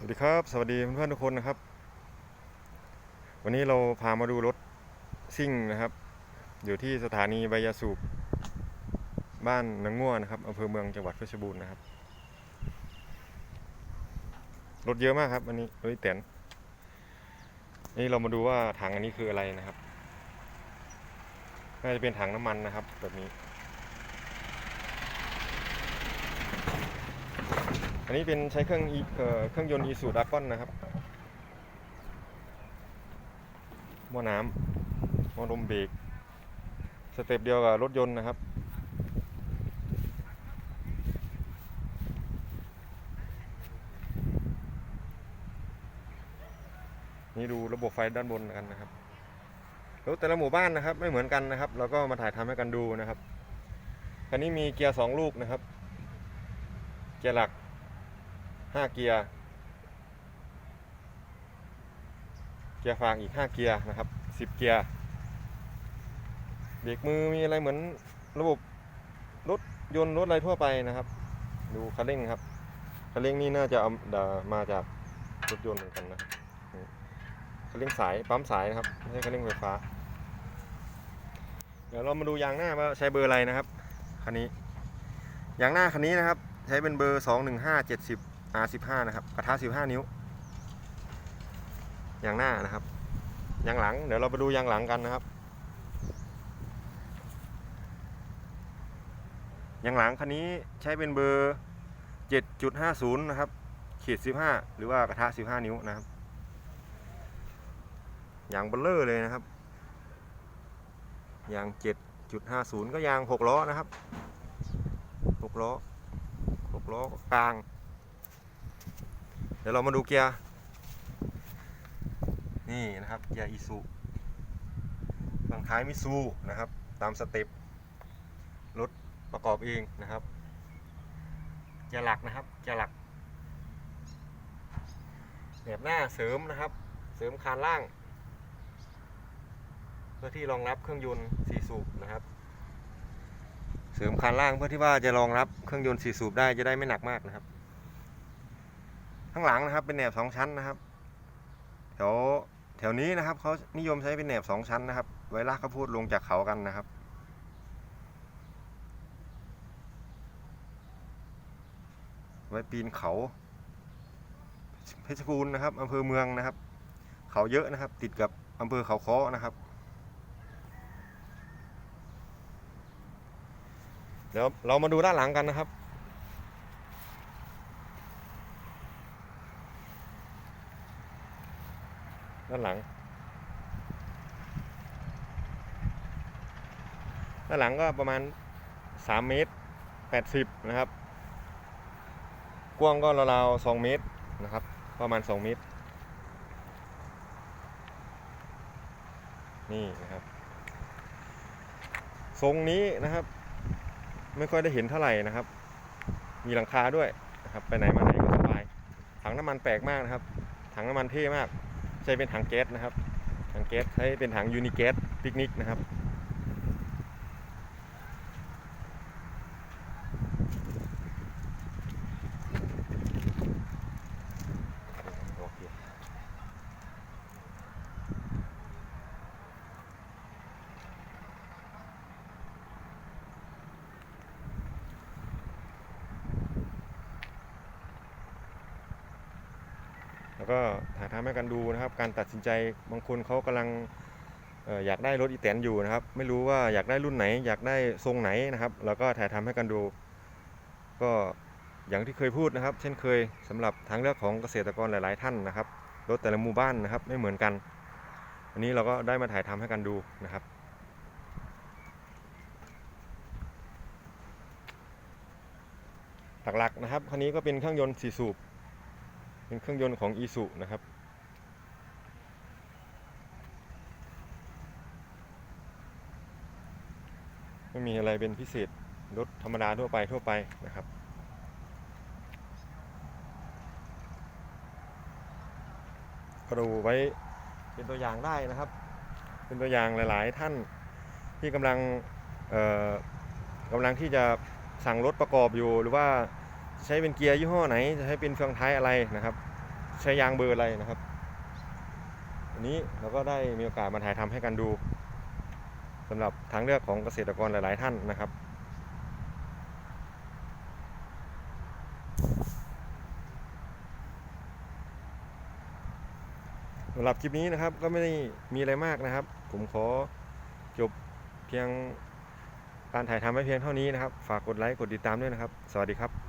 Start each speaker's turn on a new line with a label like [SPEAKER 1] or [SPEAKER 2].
[SPEAKER 1] สวัสดีครับ สวัสดีเพื่อนๆทุกคนนะครับ วันนี้เราพามาดูรถซิ่งนะครับ อยู่ที่สถานีใบยาสูบบ้านนางง่วนะครับอำเภอเมืองจังหวัดเพชรบูรณ์นะครับ รถเยอะมากครับอันนี้รถอีแตนนี่เรามาดูว่าถังอันนี้คืออะไรนะครับ น่าจะเป็นถังน้ำมันนะครับ แบบนี้ อันนี้เป็นใช้เครื่องเออเครื่องยนต์อีสูดากอนนะครับหม้อน้ำหม้อลมเบรกสเต็ปเดียวกับรถยนต์นะครับ นี่ดูระบบไฟด้านบนกันนะครับรถแต่ละหมู่บ้านนะครับไม่เหมือนกันนะครับ เราก็มาถ่ายทำให้กันดูนะครับคันนี้มีเกียร์สองลูกนะครับ เกียร์หลัก ห้าเกียร์ เกียร์ฟางอีกห้าเกียร์นะครับสิบเกียร์ เบรกมือมีอะไรเหมือนระบบรถยนต์รถอะไรทั่วไปนะครับ ดูคันเร่งครับคันเร่งนี่น่าจะเอามาจากรถยนต์เหมือนกันนะคันเร่งสายปั๊มสายนะครับไม่ใช่คันเร่งไฟฟ้า เดี๋ยวเรามาดูยางหน้าว่าใช้เบอร์อะไรนะครับคันนี้ยางหน้าคันนี้นะครับ ใช้เป็นเบอร์ 215 70 R15 นะครับกระทะ15 นิ้วยางหน้านะครับยางหลัง เดี๋ยวเราไปดูยางหลังกันนะครับยางหลังคันนี้ใช้เป็นเบอร์ 7.50 นะครับขีด15 หรือว่ากระทะ 15 นิ้วนะครับยางเบลเลอร์เลยนะครับยาง 7.50 ก็ยาง 6 ล้อนะครับ 6 ล้อหกล้อกลาง ดี๋ยวเรามาดูเกียร์ นี่นะครับ เกียร์อีซูฝั่งท้ายมิซูนะครับ ตามสเต็ปรถประกอบเองนะครับ เกียร์หลักนะครับ เกียร์หลักแบบหน้าเสริมนะครับ เสริมคานล่าง เพื่อที่รองรับเครื่องยนต์สี่สูบนะครับ เสริมคานล่างเพื่อที่ว่าจะรองรับเครื่องยนต์สี่สูบได้จะได้ไม่หนักมากนะครับ ข้างหลังนะครับ เป็นแหนบสองชั้นนะครับแถวแถวนี้นะครับเขานิยมใช้เป็นแหนบสองชั้นนะครับ ไว้ลากข้าวโพดลงจากเขากันนะครับ ไว้ปีนเขา เพชรบูรณ์นะครับอำเภอเมืองนะครับ เขาเยอะนะครับ ติดกับอำเภอเขาค้อนะครับเดี๋ยวเรามาดูด้านหลังกันนะครับ ด้านหลัง ด้านหลังก็ประมาณ 3 เมตร 80 นะครับ กว้างก็ราวๆ2เมตรนะครับ ประมาณ 2 เมตร นี่นะครับ ทรงนี้นะครับ ไม่ค่อยได้เห็นเท่าไหร่นะครับ มีหลังคาด้วยนะครับ ไปไหนมาไหนก็สบาย ถังน้ำมันแปลกมากนะครับ ถังน้ำมันเท่มาก ช้เป็นถังแก๊สนะครับถังแก๊สใช้เป็นถังยูนิแก๊สปิกนิกนะครับ ก็ถ่ายทำให้กันดูนะครับ การตัดสินใจบางคนเขากำลังอยากได้รถอีแตนอยู่นะครับ ไม่รู้ว่าอยากได้รุ่นไหน อยากได้ทรงไหนนะครับ แล้วก็ถ่ายทำให้กันดู ก็อย่างที่เคยพูดนะครับ เช่นเคยสำหรับทางเลือกของเกษตรกรหลาย ๆ ท่านนะครับรถแต่ละหมู่บ้านนะครับไม่เหมือนกัน อันนี้เราก็ได้มาถ่ายทำให้กันดูนะครับหลักๆนะครับคันนี้ก็เป็นเครื่องยนต์สี่สูบ เป็นเครื่องยนต์ของอีสุนะครับ ไม่มีอะไรเป็นพิเศษรถธรรมดาทั่วไปทั่วไปนะครับก็ดูไว้เป็นตัวอย่างได้นะครับ เป็นตัวอย่างหลาย ๆ ท่านที่กำลังกำลังที่จะสั่งรถประกอบอยู่หรือว่า ใช้เป็นเกียร์ยี่ห้อไหน จะใช้เป็นเฟืองท้ายอะไรนะครับ ใช้ยางเบอร์อะไรนะครับอันนี้เราก็ได้มีโอกาสมาถ่ายทำให้กันดูสำหรับทางเลือกของเกษตรกรหลาย ๆ ท่านนะครับสำหรับคลิปนี้นะครับก็ไม่ได้มีอะไรมากนะครับ ผมขอจบเพียงการถ่ายทำไว้เพียงเท่านี้นะครับ ฝากกดไลค์กดติดตามด้วยนะครับ สวัสดีครับ